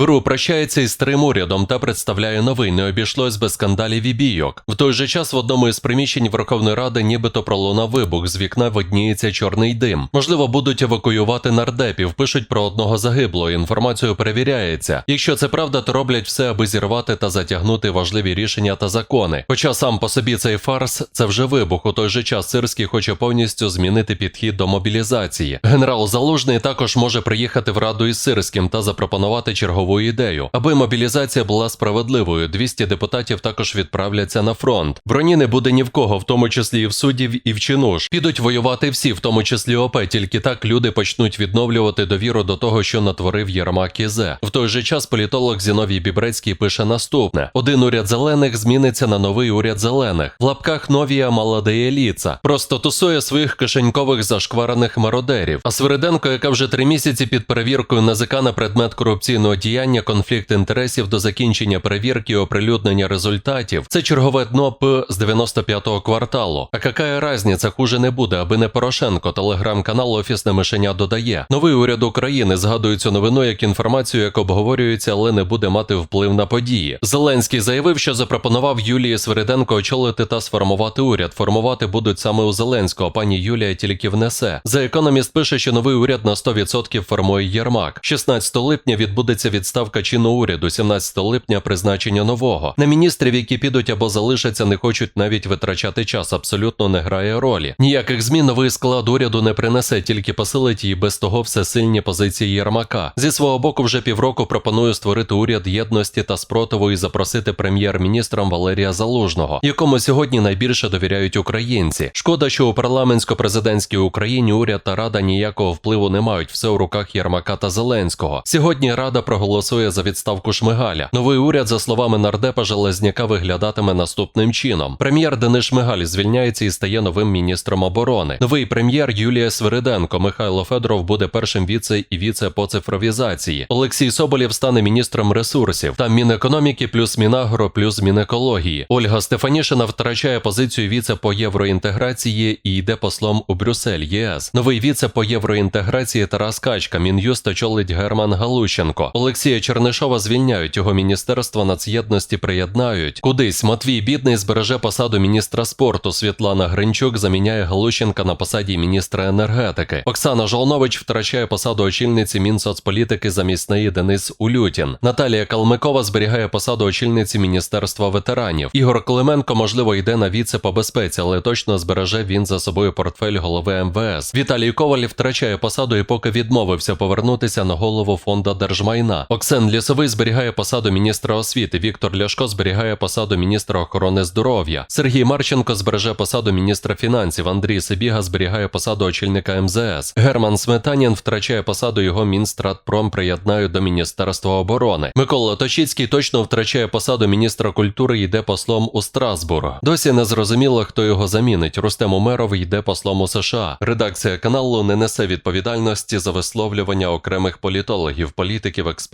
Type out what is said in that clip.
ВРУ прощається із старим урядом та представляє новий, не обійшлось без скандалів і бійок. В той же час в одному із приміщень Верховної Ради нібито пролунав вибух, з вікна видніється чорний дим. Можливо, будуть евакуювати нардепів, пишуть про одного загиблого, інформацію перевіряється. Якщо це правда, то роблять все, аби зірвати та затягнути важливі рішення та закони. Хоча сам по собі цей фарс це вже вибух. У той же час Сирський хоче повністю змінити підхід до мобілізації. Генерал Залужний також може приїхати в раду із Сирським та запропонувати чергову ідею, аби мобілізація була справедливою. 200 депутатів також відправляться на фронт. Броні не буде ні в кого, в тому числі і в суддів, і в чинуш. Підуть воювати всі, в тому числі ОП. Тільки так люди почнуть відновлювати довіру до того, що натворив Єрмак і Зе. В той же час політолог Зіновій Бібрецький пише наступне: один уряд зелених зміниться на новий уряд зелених. В лапках новія молодеє ліца. Просто тусує своїх кишенькових зашкварених мародерів. А Свириденко, яка вже три місяці під перевіркою НАЗК на предмет корупційного діяння, конфлікт інтересів до закінчення перевірки і оприлюднення результатів, це чергове дно П з 95-го кварталу. А какая разниця, хуже не буде, аби не Порошенко. Телеграм-канал Офісне мишеня додає. Новий уряд України згадує цю новину як інформацію, яка обговорюється, але не буде мати вплив на події. Зеленський заявив, що запропонував Юлії Свириденко очолити та сформувати уряд. Формувати будуть саме у Зеленського. Пані Юлія тільки внесе. За економіст пише, що новий уряд на 100% формує Єрмак. 16 липня відбудеться відставка чинного уряду. 17 липня призначення нового. На міністрів, які підуть або залишаться, не хочуть навіть витрачати час. Абсолютно не грає ролі. Ніяких змін новий склад уряду не принесе, тільки посилить і без того всесильні позиції Єрмака. Зі свого боку, вже півроку пропоную створити уряд єдності та спротиву і запросити прем'єр-міністром Валерія Залужного, якому сьогодні найбільше довіряють українці. Шкода, що у парламентсько-президентській Україні уряд та рада ніякого впливу не мають. Все у руках Єрмака та Зеленського. Сьогодні рада проголосує за відставку Шмигаля. Новий уряд, за словами нардепа Железняка, виглядатиме наступним чином. Прем'єр Денис Шмигаль звільняється і стає новим міністром оборони. Новий прем'єр Юлія Свириденко. Михайло Федоров буде першим віце і віце по цифровізації. Олексій Соболєв стане міністром ресурсів. Там Мінекономіки плюс Мінагро плюс Мінекології. Ольга Стефанішина втрачає позицію віце по євроінтеграції і йде послом у Брюссель ЄС. Новий віце по євроінтеграції Тарас Качка. Мін'юст очолить Герман Галущенко. Олексія Чернишова звільняють його міністерство нацєдності приєднають. Кудись Матвій Бідний збереже посаду міністра спорту. Світлана Гринчук заміняє Галущенка на посаді міністра енергетики. Оксана Жолнович втрачає посаду очільниці Мінсоцполітики замість неї Денис Улютін. Наталія Калмикова зберігає посаду очільниці Міністерства ветеранів. Ігор Клименко, можливо, йде на віце по безпеці, але точно збереже він за собою портфель голови МВС. Віталій Коваль втрачає посаду і поки відмовився повернутися на голову фонду держмайна. Оксен Лісовий зберігає посаду міністра освіти. Віктор Ляшко зберігає посаду міністра охорони здоров'я. Сергій Марченко збереже посаду міністра фінансів. Андрій Сибіга зберігає посаду очільника МЗС. Герман Сметанін втрачає посаду його Мінстратпром приєднає до Міністерства оборони. Микола Точіцький точно втрачає посаду міністра культури і йде послом у Страсбург. Досі не зрозуміло, хто його замінить. Рустем Умеров йде послом у США. Редакція каналу не несе відповідальності за висловлювання окремих політологів, політиків,